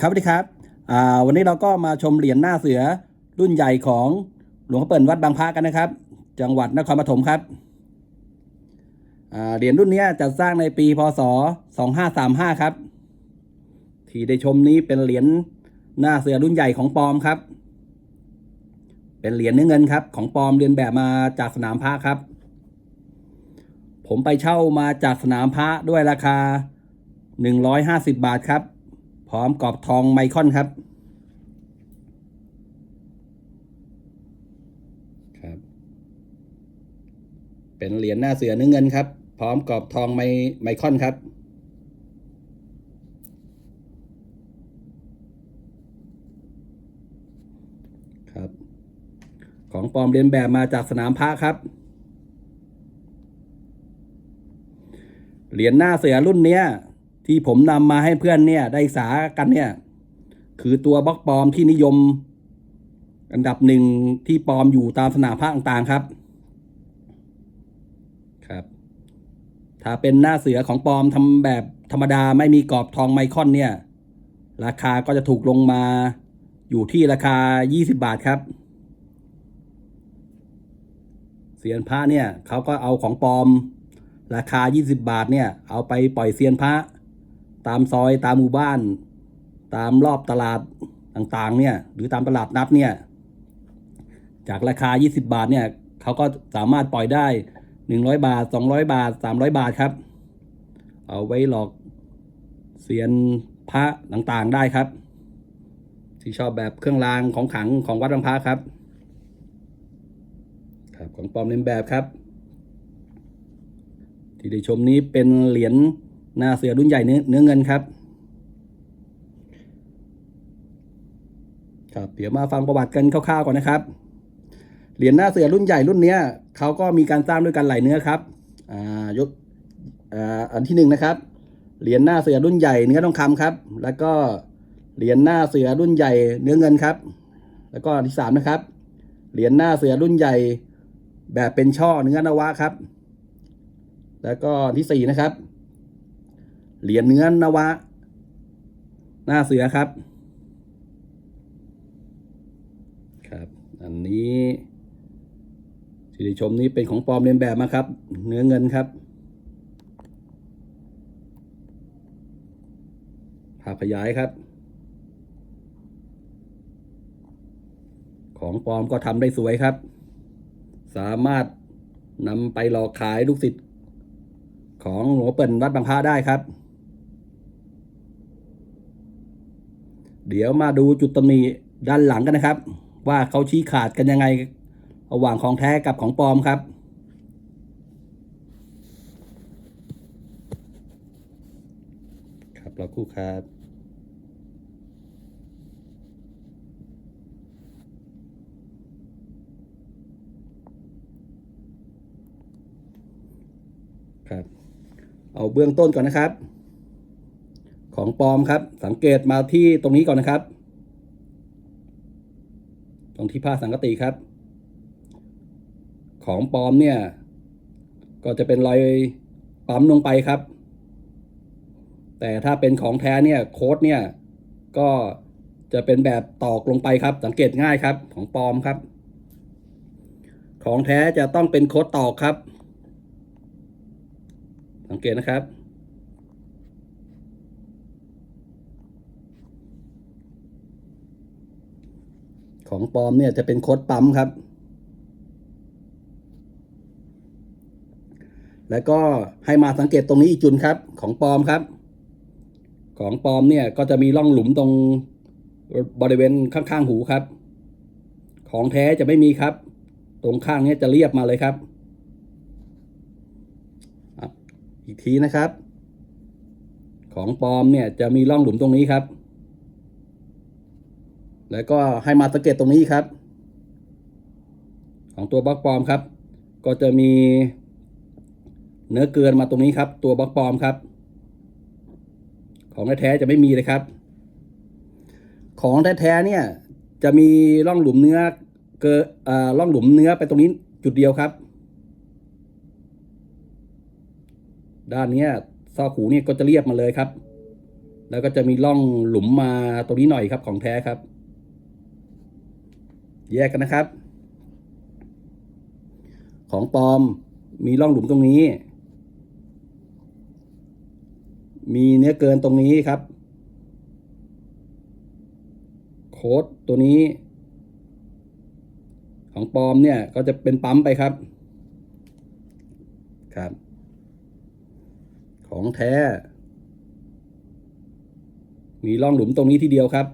ครับสวัสดีครับวันนี้เราก็มาชมเหรียญหน้าเสือรุ่นใหญ่ของหลวงพ่อเปิ่นวัดบางพระกันนะครับ จังหวัดนครปฐมครับเหรียญรุ่นนี้จัดสร้างในปีพศ 2535 ครับ ที่ได้ชมนี้เป็นเหรียญหน้าเสือรุ่นใหญ่ของปอมครับ เป็นเหรียญเนื้อเงินครับ ของปอมเรียนแบบมาจากสนามพระครับ ผมไปเช่ามาจากสนามพระด้วยราคา 150 บาทครับ ร้อมกรอบทองไมคอนครับครับ เป็นเหรียญหน้าเสือเนื้อเงินครับ พร้อมกรอบทองไมไมคอนครับครับ ของปลอมเรียนแบบมาจากสนามพระครับเหรียญหน้าเสือรุ่นเนี้ย ที่ผมนำมาให้เพื่อนเนี่ย ได้ศึกษากันเนี่ย คือตัวบล็อกปลอมที่นิยม อันดับหนึ่งที่ปลอมอยู่ตามสนามพระต่างๆครับ ครับ ถ้าเป็นหน้าเสือของปลอมทำแบบธรรมดาไม่มีกรอบทองไมคอนเนี่ย ราคาก็จะถูกลงมาอยู่ที่ราคา 20 บาทครับเซียนพระเนี่ยเขาก็เอาของปลอม ราคา 20 บาทเนี่ย เอาไปปล่อยเซียนพระ ตามซอยตามหมู่บ้าน ตามรอบตลาดต่างๆ เนี่ย หรือตามตลาดนัดเนี่ย จากราคา 20 บาทเนี่ยเขาก็สามารถปล่อยได้ 100 บาท 200 บาท 300 บาทครับ เอาไว้หลอกเซียนพระต่างๆได้ครับ ที่ชอบแบบเครื่องรางของขังของวัดบางพระครับ ครับของปลอมเลนแบบครับ ที่ได้ชมนี้เป็นเหรียญ หน้าเสือรุ่นใหญ่เนื้อเนื้อเงินครับครับเดี๋ยวมาฟังประวัติกันคร่าวๆก่อนนะครับ เหรียญหน้าเสือรุ่นใหญ่รุ่นเนี้ยเขาก็มีการสร้างด้วยกันหลายเนื้อครับอ่ายกอ่าอันที่หนึ่งนะครับ เหรียญหน้าเสือรุ่นใหญ่เนื้อทองคำครับ แล้วก็เหรียญหน้าเสือรุ่นใหญ่เนื้อเงินครับ แล้วก็อันที่สามนะครับ เหรียญหน้าเสือรุ่นใหญ่แบบเป็นช่อเนื้อนวะครับ แล้วก็ที่สี่นะครับ เหรียญเนื้อนวะ หน้าเสือครับ ครับ อันนี้ที่ได้ชมนี้เป็นของปลอมเลียนแบบมาครับ เนื้อเงินครับภาพขยายครับ ของปลอมก็ทำได้สวยครับ สามารถนำไปหลอกขายลูกศิษย์ของหลวงเปิ่นวัดบางพระได้ครับ เดี๋ยวมาดูจุดตำหนิด้านหลังกันนะครับ ว่าเขาชี้ขาดกันยังไง ระหว่างของแท้กับของปลอมครับ ครับเราคู่ครับครับ เอาเบื้องต้นก่อนนะครับ ของปลอมครับ สังเกตมาที่ตรงนี้ก่อนนะครับ ตรงที่ผ้าสังกติครับ ของปลอมเนี่ย ก็จะเป็นรอยปั๊มลงไปครับ แต่ถ้าเป็นของแท้เนี่ยโค้ดเนี่ย ก็จะเป็นแบบตอกลงไปครับ สังเกตง่ายครับ ของปลอมครับ ของแท้จะต้องเป็นโค้ดตอกครับ สังเกตนะครับ ของปลอมเนี่ยจะเป็นโค้ดปั๊มครับ แล้วก็ให้มาสังเกตตรงนี้อีกจุดครับ ของปลอมครับ ของปลอมเนี่ยก็จะมีร่องหลุมตรงบริเวณข้างๆหูครับ ของแท้จะไม่มีครับ ตรงข้างนี้จะเรียบมาเลยครับอีกทีนะครับ ของปลอมเนี่ยจะมีร่องหลุมตรงนี้ครับ แล้วก็ให้มาสังเกตตรงนี้ครับ ของตัวบล็อกปลอมครับ ก็จะมีเนื้อเกลือนมาตรงนี้ครับ ตัวบล็อกปลอมครับ ของแท้จะไม่มีเลยครับ ของแท้เนี่ยจะมีร่องหลุมเนื้อเกลืออ่าร่องหลุมเนื้อไปตรงนี้จุดเดียวครับ ด้านนี้ซอกหูเนี่ยก็จะเรียบมาเลยครับ แล้วก็จะมีร่องหลุมมาตรงนี้หน่อยครับของแท้ครับ แยกกันนะครับ ของปลอมมีร่องหลุมตรงนี้ มีเนื้อเกินตรงนี้ครับ โค้ดตัวนี้ ของปลอมเนี่ยก็จะเป็นปั๊มไปครับ ครับ ของแท้ มีร่องหลุมตรงนี้ทีเดียวครับ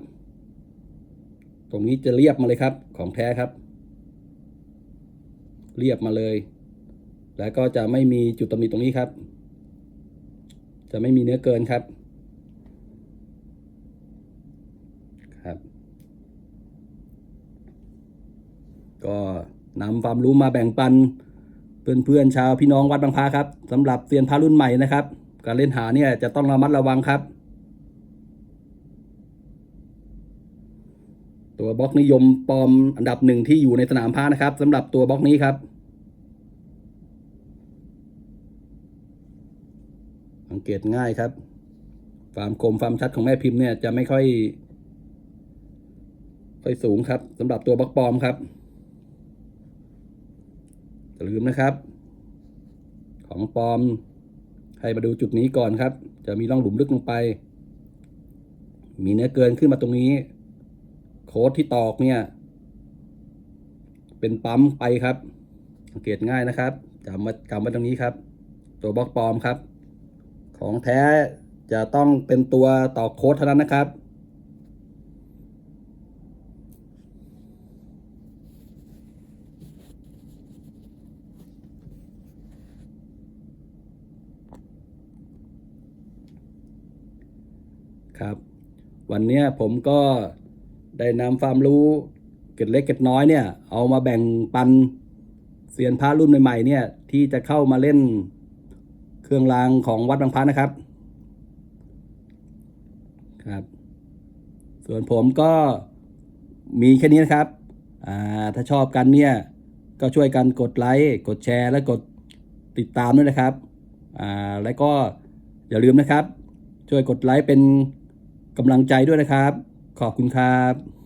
ตรงนี้จะเรียบมาเลยครับ ของแท้ครับ เรียบมาเลย แล้วก็จะไม่มีจุดตำหนิตรงนี้ครับ จะไม่มีเนื้อเกินครับครับ ก็นำความรู้มาแบ่งปัน เพื่อนๆชาวพี่น้องวัดบางพระครับสำหรับเซียนพระรุ่นใหม่นะครับ การเล่นหาเนี่ยจะต้องระมัดระวังครับ ตัวบล็อกนิยมปลอมอันดับหนึ่งที่อยู่ในสนามพระนะครับสำหรับตัวบล็อกนี้ครับ สังเกตง่ายครับความคมความชัดของแม่พิมพ์เนี่ยจะไม่ค่อย ค่อยสูงครับสำหรับตัวบล็อกปลอมครับอย่าลืมนะครับ ของปลอมให้มาดูจุดนี้ก่อนครับ จะมีร่องหลุมลึกลงไป มีเนื้อเกินขึ้นมาตรงนี้ โค้ดที่ตอกเนี่ย เป็นปั๊มไปครับสังเกตง่ายนะครับจำมากำไว้ตรงนี้ครับ ตัวบล็อกปลอมครับ ของแท้จะต้องเป็นตัวตอกโค้ดเท่านั้นนะครับครับ วันนี้ผมก็ ได้นำความรู้เกร็ดเล็กเกร็ดน้อยเนี่ย เอามาแบ่งปันเซียนพระรุ่นใหม่ๆเนี่ยที่จะเข้ามาเล่นเครื่องรางของวัดบางพระนะครับครับ ส่วนผมก็มีแค่นี้นะครับอ่าถ้าชอบกันเนี่ยก็ช่วยกันกดไลค์กดแชร์ และกดติดตามด้วยนะครับอ่าแล้วก็อย่าลืมนะครับ ช่วยกดไลค์เป็นกำลังใจด้วยนะครับ ขอบคุณครับ